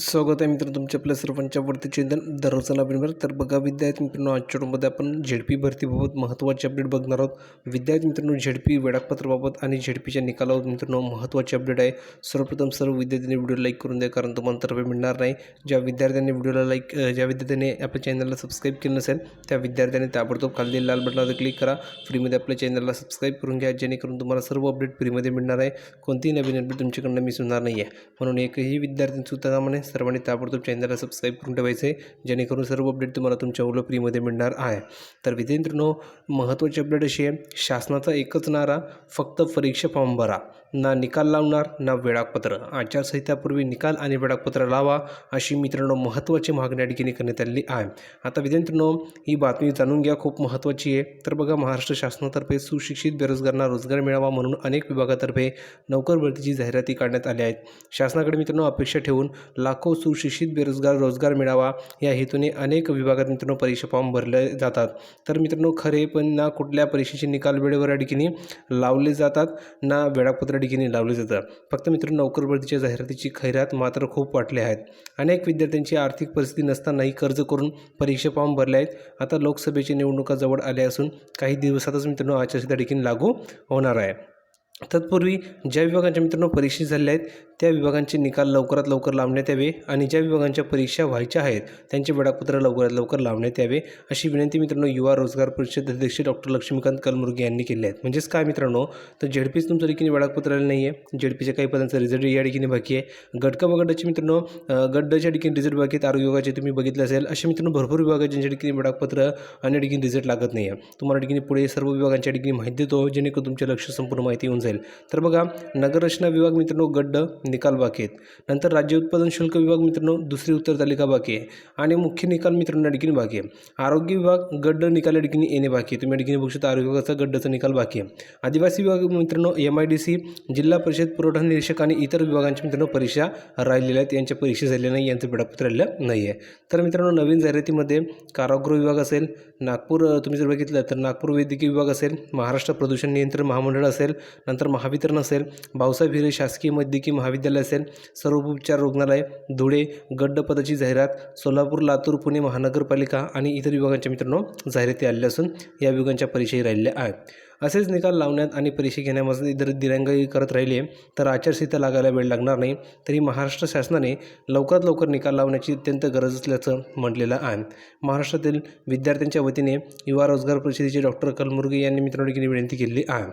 स्वागत आहे मित्रांनो तुमच्या आपल्या सर्वांच्या वरती चिंतन दररोजचा नवीन तर बघा विद्यार्थी मित्रांनो आजच्या रूममध्ये आपण झेडपी भरतीबाबत महत्त्वाचे अपडेट बघणार आहोत. विद्यार्थी मित्रांनो झेडपी वेळापत्राबाबत आणि झेडपीच्या निकालावर मित्रांनो महत्त्वाचे अपडेट आहे. सर्वप्रथम सर्व विद्यार्थ्यांनी व्हिडिओ लाईक करून द्या कारण तुम्हाला तर्फे मिळणार नाही. ज्या विद्यार्थ्यांनी व्हिडिओला लाईक ज्या विद्यार्थ्यांनी आपल्या चॅनलला सबस्क्राईब केलं नसेल त्या विद्यार्थ्यांनी ताबडतोब खाली लाल बटनावर क्लिक करा. फ्रीमध्ये आपल्या चॅनलला सबस्क्राईब करून घ्या जेणेकरून तुम्हाला सर्व अपडेट फ्रीमध्ये मिळणार आहे. कोणतीही नवीन अपडेट तुमच्याकडनं मिस होणार नाही आहे म्हणून एकही विद्यार्थी सुद्धा सर्वांनी ताबडतोब चॅनलला सबस्क्राईब करून ठेवायचे आहे जेणेकरून सर्व अपडेट तुम्हाला तुमच्या मुलं फ्रीमध्ये मिळणार आहे. तर विद्यार्थ्यांनो महत्त्वाची अपडेट अशी आहे शासनाचा एकच नारा फक्त परीक्षा फॉर्म भरा. ना निकाल लावणार ना वेळापत्र आचारसंहितापूर्वी निकाल आणि वेळापत्र लावा अशी मित्रांनो महत्त्वाची मागणी या ठिकाणी करण्यात आलेली आहे. आता विद्यार्थ्यांनो ही बातमी जाणून घ्या खूप महत्त्वाची आहे. तर बघा महाराष्ट्र शासनातर्फे सुशिक्षित बेरोजगारांना रोजगार मिळावा म्हणून अनेक विभागातर्फे नोकर भरतीची जाहिराती काढण्यात आल्या आहेत. शासनाकडे मित्रांनो अपेक्षा ठेवून लाखो सुशिक्षित बेरोजगार रोजगार मिळावा या हेतूने अनेक विभागात मित्रांनो परीक्षा फॉर्म भरले जातात. तर मित्रांनो खरे पण ना कुठल्या परीक्षेचे निकाल वेळेवर या ठिकाणी लावले जातात ना वेळापत्र या ठिकाणी लावले जातात. फक्त मित्रांनो नोकर भरतीच्या जाहिरातीची खैरात मात्र खूप वाटले आहेत. अनेक विद्यार्थ्यांची आर्थिक परिस्थिती नसतानाही कर्ज करून परीक्षा फॉर्म भरले आहेत. आता लोकसभेची निवडणुका जवळ आल्या असून काही दिवसातच मित्रांनो आचारसंहिता देखील लागू होणार आहे. तत्पूर्वी ज्या विभागांच्या मित्रांनो परीक्षा झालेल्या आहेत त्या विभागांचे निकाल लवकरात लवकर लावण्यात यावे आणि ज्या विभागांच्या परीक्षा व्हायच्या आहेत त्यांचे वेळापत्र लवकरात लवकर लावण्यात यावे अशी विनंती मित्रांनो युवा रोजगार परिषद अध्यक्ष डॉक्टर लक्ष्मीकांत कलमुर्गे यांनी केली आहेत. म्हणजेच काय मित्रांनो तर झेडपीच तुमचं ठिकाणी वेळापत्र आलं नाही आहे झेडपीच्या काही पदांचा रिझल्ट या ठिकाणी बाकी आहे. गटका वगटाचे मित्रांनो गड्डाच्या ठिकाणी रिझल्ट बाकी आहेत. आरोग्य विभागाचे तुम्ही बघितलं असेल असे मित्रांनो भरपूर विभाग आहेत ज्यांच्या ठिकाणी वेळापत्र आणि ठिकाणी रिझल्ट लागत नाही आहे तुम्हाला ठिकाणी पुढे सर्व विभागांच्या ठिकाणी माहिती देतो जेणेकरून तुमच्या लक्ष संपूर्ण माहिती येऊन जाईल. तर बघा नगररचना विभाग मित्रांनो गड्ड निकाल बाकी आहेत. नंतर राज्य उत्पादन शुल्क विभाग मित्रांनो दुसरी उत्तर तालिका बाकी आहे. आणि मुख्य निकाल मित्रांनो या ठिकाणी बाकी आहे. आरोग्य विभाग गड्ड निकाल या ठिकाणी येणे बाकी आहे. तुम्ही या ठिकाणी बघू शकता आरोग्य विभागाचा गड्डचा निकाल बाकी आहे. आदिवासी विभाग मित्रांनो एम आय डी सी जिल्हा परिषद पुरवठा निरीक्षक आणि इतर विभागांच्या मित्रांनो परीक्षा राहिलेल्या आहेत. यांच्या परीक्षा झालेल्या नाही यांचं वेळापत्र राहिलेलं नाही आहे. तर मित्रांनो नवीन जाहिरातीमध्ये कारागृह विभाग असेल नागपूर तुम्ही जर बघितलं तर नागपूर वैद्यकीय विभाग असेल महाराष्ट्र प्रदूषण नियंत्रण महामंडळ असेल नंतर महावितरण असेल भाऊसाहेब हिरे शासकीय वैद्यकीय महाविद्यालय असेल सर्वोपचार रुग्णालय धुळे गड्ड पदाची जाहिरात सोलापूर लातूर पुणे महानगरपालिका आणि इतर विभागांच्या मित्रांनो जाहिराती आलेल्या असून या विभागांच्या परीक्षाही राहिलेल्या आहेत. असेच निकाल लावण्यात आणि परीक्षा घेण्यामध्ये जर दिरंगाई करत राहिले तर आचारसंहिता लागायला वेळ लागणार नाही तरी महाराष्ट्र शासनाने लवकरात लवकर निकाल लावण्याची अत्यंत गरज असल्याचं म्हटलेलं आहे. महाराष्ट्रातील विद्यार्थ्यांच्या वतीने युवा रोजगार परिषदेचे डॉक्टर कलमुर्गे यांनी मित्रांनो विनंती केलेली आहे.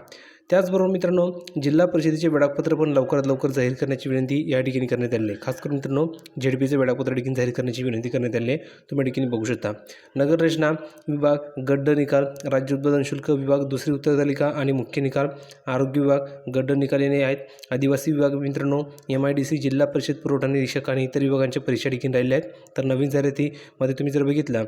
त्याचबरोबर मित्रांनो जिल्हा परिषदेचे वेळापत्र पण लवकरात लवकर जाहीर करण्याची विनंती या ठिकाणी करण्यात आली आहे. खास करून मित्रांनो झेडपीचे वेळापत्र देखील जाहीर करण्याची विनंती करण्यात आली आहे. तुम्ही ठिकाणी बघू शकता. नगररचना विभाग गड्ड निकाल राज्य उत्पादन शुल्क विभाग दुसरी उत्तर तालिका आणि मुख्य निकाल आरोग्य विभाग गड्ड निकाल येणे आहेत. आदिवासी विभाग मित्रांनो एम आय डी सी जिल्हा परिषद पुरवठा निरीक्षक आणि इतर विभागांच्या परीक्षा देखील राहिल्या आहेत. तर नवीन जाहिरातीमध्ये तुम्ही जर बघितलं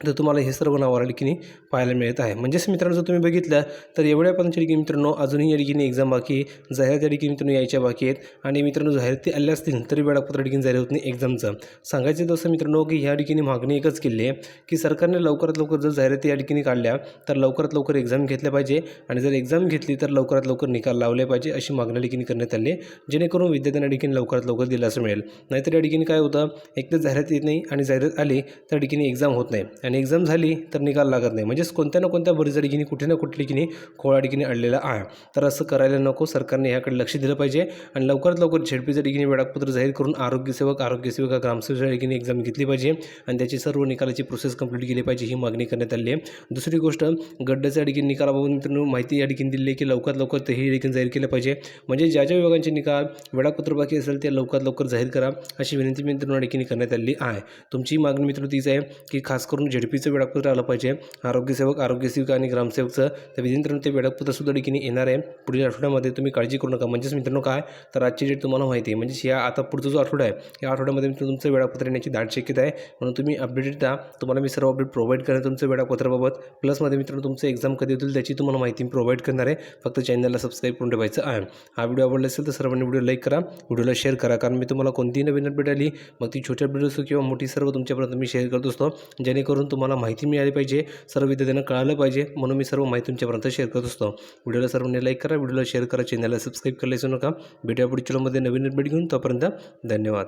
तर तुम्हाला हे सर्व नावाला ठिकाणी पाहायला मिळत आहे. म्हणजेच मित्रांनो जर तुम्ही बघितलं तर एवढ्या पण ठिकाणी मित्रांनो अजूनही या ठिकाणी एक्झाम बाकी जाहिरात या ठिकाणी मित्रांनो यायच्या बाकी आहेत. आणि मित्रांनो जाहिराती आल्या असतील तरी वेळापत्र ठिकाणी जाहीर होत नाही एक्झामचं सांगायचं तसं मित्रांनो की ह्या ठिकाणी मागणी एकच केली आहे की सरकारने लवकरात लवकर जर जाहिराती या ठिकाणी काढल्या तर लवकरात लवकर एक्झाम घेतल्या पाहिजे. आणि जर एक्झाम घेतली तर लवकरात लवकर निकाल लावले पाहिजे अशी मागणी ठिकाणी करण्यात आली आहे. जेणेकरून विद्यार्थ्यांना ठिकाणी लवकरात लवकर दिलासा मिळेल. नाहीतर या ठिकाणी काय होतं एक तर जाहिरात येत नाही आणि जाहिरात आली तर ठिकाणी एक्झाम होत नाही. आणि एक्झाम झाली तर निकाल लागत नाही. म्हणजेच कोणत्या ना कोणत्या बरीच कुठे ना कुठली की नाही ठिकाणी अडलेला आहे. तर असं करायला नको. सरकारने ह्याकडे लक्ष दिलं पाहिजे आणि लवकरात लवकर झेडपीच्या ठिकाणी वेळापत्र जाहीर करून आरोग्यसेवक आरोग्यसेविका ग्रामसेवक ठिकाणी एक्झाम घेतली पाहिजे आणि त्याची सर्व निकालाची प्रोसेस कंप्लीट केली पाहिजे ही मागणी करण्यात आली आहे. दुसरी गोष्ट गड्ड्याच्या ठिकाणी निकालाबाबत मित्रांनो माहिती या ठिकाणी दिली आहे की लवकरात लवकर तेही देखील जाहीर केलं पाहिजे. म्हणजे ज्या ज्या विभागांचे निकाल वेळापत्र बाकी असेल ते लवकरात लवकर जाहीर करा अशी विनंती मित्रांनो ठिकाणी करण्यात आली आहे. तुमची मागणी मित्रांनो तीच आहे की खास करून झेडपीचं वेळापत्र आलं पाहिजे. आरोग्यसेवक आरोग्यसेविका आणि ग्रामसेवकचं तर मित्रांनो ते वेळापत्रसुद्धा ठिकाणी येणार आहे. पुढील आठवड्यामध्ये तुम्ही काळजी करू नका. म्हणजेच मित्रांनो काय? तर आजची डेट तुम्हाला माहिती आहे म्हणजेच या आता पुढचा जो आठवडा आहे या आठवड्यामध्ये तुमचं वेळापत्र येण्याची दाट शक्यता आहे. म्हणून तुम्ही अपडेट द्या तुम्हाला मी सर्व अपडेट प्रोव्हाइड करेन तुमचं वेळापत्राबाबत प्लसमध्ये मित्रांनो तुमचं एक्झाम कधी होतील त्याची तुम्हाला माहिती प्रोव्हाइड करणार आहे. फक्त चॅनलला सबस्क्राईब करून ठेवायचं आहे. हा व्हिडिओ आवडला असेल तर सर्वांनी व्हिडिओ लाईक करा. व्हिडिओला शेअर करा. कारण मी तुम्हाला कोणतीही नवीन अपडेट आली मग ती छोटी अपडेट असो किंवा मोठी सर्व तुमच्यापर्यंत मी शेअर करत असतो. जेणेकरून तुम्हाला माहिती मिळाली पाहिजे. सर्व विद्यार्थ्यांना कळालं पाहिजे. म्हणून मी सर्व माहिती तुमच्यापर्यंत शेअर करत असतो. व्हिडिओला सर्वांनी लाईक करा. व्हिडिओला शेअर करा. चॅनलला सबस्क्राईब करायला विसरू नका. भेटूया पुढच्या व्हिडिओमध्ये. नवीन अपडेट घेऊन तोपर्यंत धन्यवाद.